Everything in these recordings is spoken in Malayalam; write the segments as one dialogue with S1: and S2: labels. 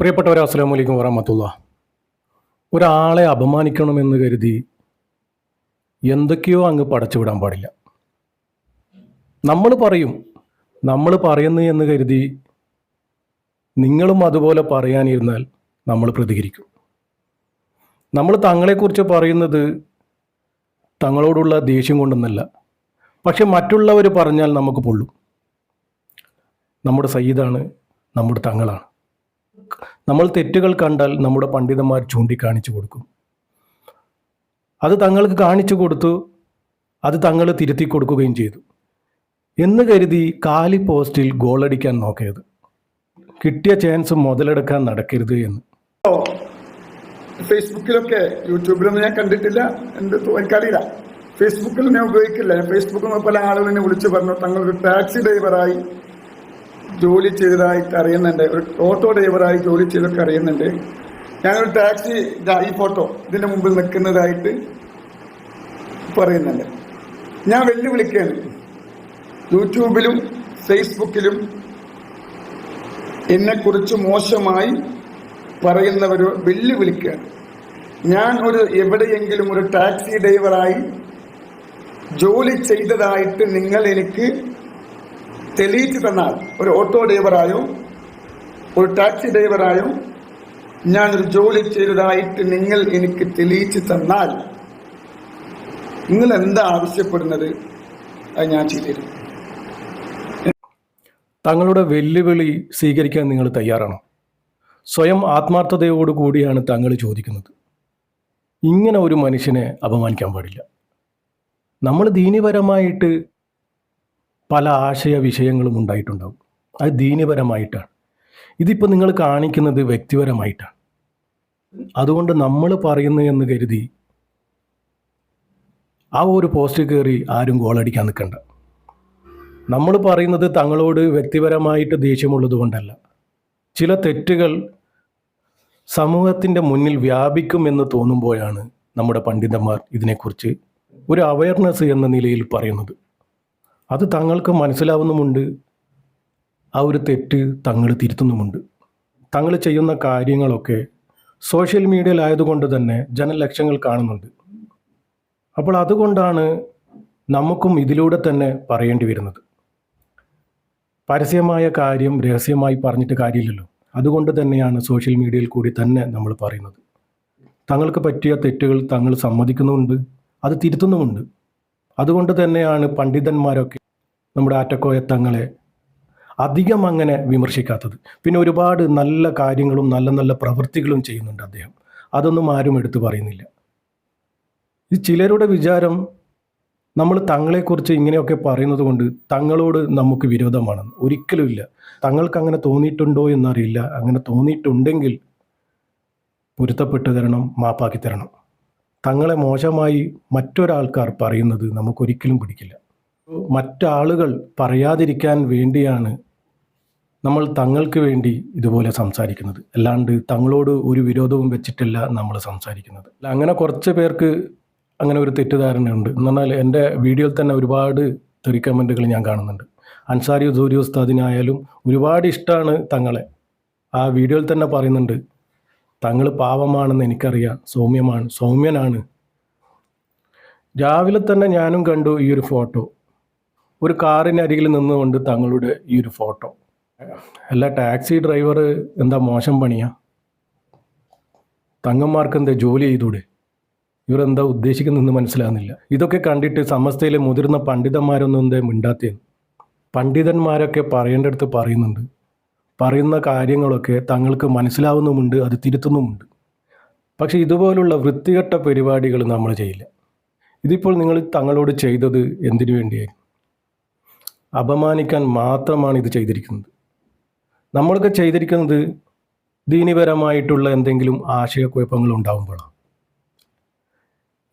S1: പ്രിയപ്പെട്ടവരെ അസ്സാം വലൈക്കും വറഹമത്തുള്ള ഒരാളെ അപമാനിക്കണമെന്ന് കരുതി എന്തൊക്കെയോ അങ്ങ് പടച്ചു വിടാൻ പാടില്ല. നമ്മൾ പറയും നമ്മൾ പറയുന്നു എന്ന് കരുതി നിങ്ങളും അതുപോലെ പറയാനിരുന്നാൽ നമ്മൾ പ്രതികരിക്കും. നമ്മൾ തങ്ങളെക്കുറിച്ച് പറയുന്നത് തങ്ങളോടുള്ള ദേഷ്യം കൊണ്ടൊന്നല്ല. പക്ഷെ മറ്റുള്ളവർ പറഞ്ഞാൽ നമുക്ക് പൊള്ളും. നമ്മുടെ സയ്യിദാണ് നമ്മുടെ തങ്ങളാണ്. നമ്മൾ തെറ്റുകൾ കണ്ടാൽ നമ്മുടെ പണ്ഡിതന്മാർ ചൂണ്ടിക്കാണിച്ചു കൊടുക്കും. അത് തങ്ങൾക്ക് കാണിച്ചു കൊടുത്തു അത് തങ്ങൾ തിരുത്തി കൊടുക്കുകയും ചെയ്തു. എന്ന് കരുതി കാലി പോസ്റ്റിൽ ഗോളടിക്കാൻ നോക്കരുത് കിട്ടിയ ചാൻസ് മുതലെടുക്കാൻ നടക്കരുത് എന്ന്.
S2: ഫേസ്ബുക്കിലൊക്കെ യൂട്യൂബിലൊന്നും ഞാൻ കണ്ടിട്ടില്ല എന്ത് എനിക്കറിയില്ല ഫേസ്ബുക്കിൽ ഞാൻ ഉപയോഗിക്കില്ല. ഫേസ്ബുക്കിൽ പല ആളുകൾ എന്നെ വിളിച്ചു പറഞ്ഞു തങ്ങളൊരു ടാക്സി ഡ്രൈവറായി. ജോലി ചെയ്തതായിട്ട് അറിയുന്നുണ്ട്. ഒരു ഓട്ടോ ഡ്രൈവറായി ജോലി ചെയ്തൊക്കെ അറിയുന്നുണ്ട്. ഞാനൊരു ടാക്സി ഈ ഫോട്ടോ ഇതിന്റെ മുമ്പിൽ നിൽക്കുന്നതായിട്ട് പറയുന്നുണ്ട്. ഞാൻ വെല്ലുവിളിക്കുകയാണ്. യൂട്യൂബിലും ഫേസ്ബുക്കിലും എന്നെക്കുറിച്ച് മോശമായി പറയുന്നവരോ വെല്ലുവിളിക്കുകയാണ്. ഞാൻ ഒരു എവിടെയെങ്കിലും ഒരു ടാക്സി ഡ്രൈവറായി ജോലി ചെയ്തതായിട്ട് നിങ്ങൾ എനിക്ക് തെളിയിച്ചു തന്നാൽ ഒരു ഓട്ടോ ഡ്രൈവറായോ ഒരു ടാക്സി ഡ്രൈവറായോ ഞാനൊരു ജോലി ചെയ്തതായിട്ട് നിങ്ങൾ എനിക്ക് തെളിയിച്ചു തന്നാൽ നിങ്ങൾ എന്താ ആവശ്യപ്പെടുന്നത്? അത് ഞാൻ ചെയ്തിരുന്നു
S1: തങ്ങളുടെ വെല്ലുവിളി സ്വീകരിക്കാൻ നിങ്ങൾ തയ്യാറാണോ? സ്വയം ആത്മാർത്ഥതയോടുകൂടിയാണ് തങ്ങൾ ചോദിക്കുന്നത്. ഇങ്ങനെ ഒരു മനുഷ്യനെ അപമാനിക്കാൻ പാടില്ല. നമ്മൾ ദീനിപരമായിട്ട് പല ആശയ വിഷയങ്ങളും ഉണ്ടായിട്ടുണ്ടാവും. അത് ദീനപരമായിട്ടാണ്. ഇതിപ്പോൾ നിങ്ങൾ കാണിക്കുന്നത് വ്യക്തിപരമായിട്ടാണ്. അതുകൊണ്ട് നമ്മൾ പറയുന്നു എന്ന് കരുതി ആ ഒരു പോസ്റ്റ് കയറി ആരും ഗോളടിക്കാൻ നിൽക്കണ്ട. നമ്മൾ പറയുന്നത് തങ്ങളോട് വ്യക്തിപരമായിട്ട് ദേഷ്യമുള്ളത് കൊണ്ടല്ല. ചില തെറ്റുകൾ സമൂഹത്തിന്റെ മുന്നിൽ വ്യാപിക്കുമെന്ന് തോന്നുമ്പോഴാണ് നമ്മുടെ പണ്ഡിതന്മാർ ഇതിനെക്കുറിച്ച് ഒരു അവയർനെസ് എന്ന നിലയിൽ പറയുന്നത്. അത് തങ്ങൾക്ക് മനസ്സിലാവുന്നുമുണ്ട്. ആ ഒരു തെറ്റ് തങ്ങൾ തിരുത്തുന്നുമുണ്ട്. തങ്ങൾ ചെയ്യുന്ന കാര്യങ്ങളൊക്കെ സോഷ്യൽ മീഡിയയിലായതുകൊണ്ട് തന്നെ ജനലക്ഷങ്ങൾ കാണുന്നുണ്ട്. അപ്പോൾ അതുകൊണ്ടാണ് നമുക്കും ഇതിലൂടെ തന്നെ പറയേണ്ടി വരുന്നത്. പരസ്യമായ കാര്യം രഹസ്യമായി പറഞ്ഞിട്ട് കാര്യമില്ലല്ലോ. അതുകൊണ്ട് തന്നെയാണ് സോഷ്യൽ മീഡിയയിൽ കൂടി തന്നെ നമ്മൾ പറയുന്നത്. തങ്ങൾക്ക് പറ്റിയ തെറ്റുകൾ തങ്ങൾ സമ്മതിക്കുന്നുമുണ്ട് അത് തിരുത്തുന്നുമുണ്ട്. അതുകൊണ്ട് തന്നെയാണ് പണ്ഡിതന്മാരൊക്കെ നമ്മുടെ ആറ്റക്കോയ തങ്ങളെ അധികം അങ്ങനെ വിമർശിക്കാത്തത്. പിന്നെ ഒരുപാട് നല്ല കാര്യങ്ങളും നല്ല നല്ല പ്രവൃത്തികളും ചെയ്യുന്നുണ്ട് അദ്ദേഹം. അതൊന്നും ആരും എടുത്തു പറയുന്നില്ല. ഈ ചിലരുടെ വിചാരം നമ്മൾ തങ്ങളെക്കുറിച്ച് ഇങ്ങനെയൊക്കെ പറയുന്നത് കൊണ്ട് തങ്ങളോട് നമുക്ക് വിരോധമാണെന്ന് ഒരിക്കലുമില്ല തങ്ങൾക്ക് അങ്ങനെ തോന്നിയിട്ടുണ്ടോ എന്നറിയില്ല. അങ്ങനെ തോന്നിയിട്ടുണ്ടെങ്കിൽ പൊരുത്തപ്പെട്ട് തരണം മാപ്പാക്കി തരണം. തങ്ങളെ മോശമായി മറ്റൊരാൾക്കാർ പറയുന്നത് നമുക്കൊരിക്കലും പിടിക്കില്ല. മറ്റാളുകൾ പറയാതിരിക്കാൻ വേണ്ടിയാണ് നമ്മൾ തങ്ങൾക്ക് വേണ്ടി ഇതുപോലെ സംസാരിക്കുന്നത്. അല്ലാണ്ട് തങ്ങളോട് ഒരു വിരോധവും വെച്ചിട്ടില്ല നമ്മൾ സംസാരിക്കുന്നത്. അങ്ങനെ കുറച്ച് പേർക്ക് അങ്ങനെ ഒരു തെറ്റിദ്ധാരണയുണ്ട്. എന്ന് പറഞ്ഞാൽ എന്റെ വീഡിയോയിൽ തന്നെ ഒരുപാട് തെറി കമന്റുകൾ ഞാൻ കാണുന്നുണ്ട്. അൻസാരി സൂര്യ ഉസ്താദിനായാലും ഒരുപാട് ഇഷ്ടമാണ് തങ്ങളെ. ആ വീഡിയോയിൽ തന്നെ പറയുന്നുണ്ട് തങ്ങൾ പാവമാണെന്ന് എനിക്കറിയാം. സൗമ്യമാണ്. സൗമ്യനാണ്. രാവിലെ തന്നെ ഞാനും കണ്ടു ഈ ഒരു ഫോട്ടോ. ഒരു കാറിനരികിൽ നിന്നുകൊണ്ട് തങ്ങളുടെ ഈ ഒരു ഫോട്ടോ. അല്ല ടാക്സി ഡ്രൈവർ എന്താ മോശം പണിയാ? തങ്ങന്മാർക്ക് എന്താ ജോലി ചെയ്തൂടെ? ഇവരെന്താ ഉദ്ദേശിക്കുന്നതെന്ന് മനസ്സിലാകുന്നില്ല. ഇതൊക്കെ കണ്ടിട്ട് സമസ്തയിലെ മുതിർന്ന പണ്ഡിതന്മാരൊന്നും എന്താ മിണ്ടാത്തേന്ന് പണ്ഡിതന്മാരൊക്കെ പറയേണ്ടടുത്ത് പറയുന്നുണ്ട്. പറയുന്ന കാര്യങ്ങളൊക്കെ തങ്ങൾക്ക് മനസ്സിലാവുന്നുമുണ്ട് അത് തിരുത്തുന്നുമുണ്ട്. പക്ഷേ ഇതുപോലുള്ള വൃത്തികെട്ട പരിപാടികൾ നമ്മൾ ചെയ്യില്ല. ഇതിപ്പോൾ നിങ്ങൾ തങ്ങളോട് ചെയ്തത് എന്തിനു വേണ്ടിയായിരുന്നു അപമാനിക്കാൻ മാത്രമാണ് ഇത് ചെയ്തിരിക്കുന്നത്. നമ്മളൊക്കെ ചെയ്തിരിക്കുന്നത് ദീനിപരമായിട്ടുള്ള എന്തെങ്കിലും ആശയക്കുഴപ്പങ്ങൾ ഉണ്ടാകുമ്പോഴാണ്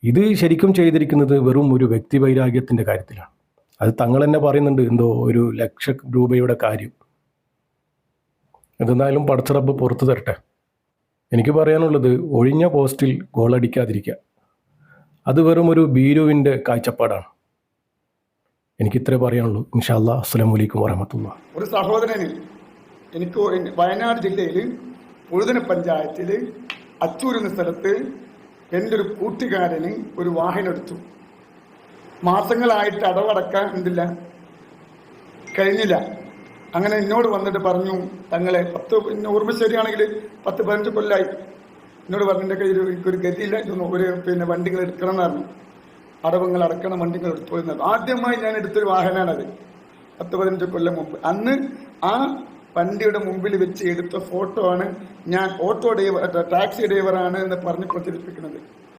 S1: ഇത് ശരിക്കും ചെയ്തിരിക്കുന്നത് വെറും ഒരു വ്യക്തി വൈരാഗ്യത്തിന്റെ കാര്യത്തിലാണ്. അത് തങ്ങൾ തന്നെ പറയുന്നുണ്ട് എന്തോ ഒരു ലക്ഷ രൂപയുടെ കാര്യം. എന്തെന്നാലും പടച്ചിറപ്പ് പുറത്തു തരട്ടെ. എനിക്ക് പറയാനുള്ളത് ഒഴിഞ്ഞ പോസ്റ്റിൽ ഗോളടിക്കാതിരിക്കുക അത് വെറും ഒരു ബീരുവിന്റെ കാഴ്ചപ്പാടാണ്. എനിക്കിത്രേ പറയാനുള്ളൂ. ഇൻഷാ അല്ലാ അസ്സലാമു അലൈക്കും വറഹമത്തുള്ള.
S2: ഒരു സഹോദരന് എനിക്ക് വയനാട് ജില്ലയിൽ പുഴുതന പഞ്ചായത്തിൽ അച്ചൂർ എന്ന സ്ഥലത്ത് എന്റെ ഒരു കൂട്ടുകാരന് ഒരു വാഹനം എടുത്തു. മാസങ്ങളായിട്ട് അടവടക്കാൻ എന്തില്ല കഴിഞ്ഞില്ല. അങ്ങനെ എന്നോട് വന്നിട്ട് പറഞ്ഞു തങ്ങളെ പത്ത് പിന്നെ ഓർമ്മ ശരിയാണെങ്കിൽ പത്ത് പതിനഞ്ച് കൊല്ലായി. എന്നോട് പറഞ്ഞിട്ട് കയ്യിൽ എനിക്കൊരു ഗതിയില്ല ഒരു പിന്നെ വണ്ടികൾ എടുക്കണം എന്ന് അടവങ്ങൾ അടക്കണം വണ്ടികൾ എടുത്തു എന്ന് ആദ്യമായി ഞാൻ എടുത്തൊരു വാഹനമാണത്. പത്ത് പതിനഞ്ച് കൊല്ലം മുമ്പ്. അന്ന് ആ വണ്ടിയുടെ മുമ്പിൽ വെച്ച് എടുത്ത ഫോട്ടോ ആണ് ഞാൻ ഓട്ടോ ഡ്രൈവർ ടാക്സി ഡ്രൈവറാണ് എന്ന് പറഞ്ഞ് പ്രചരിപ്പിക്കുന്നത്.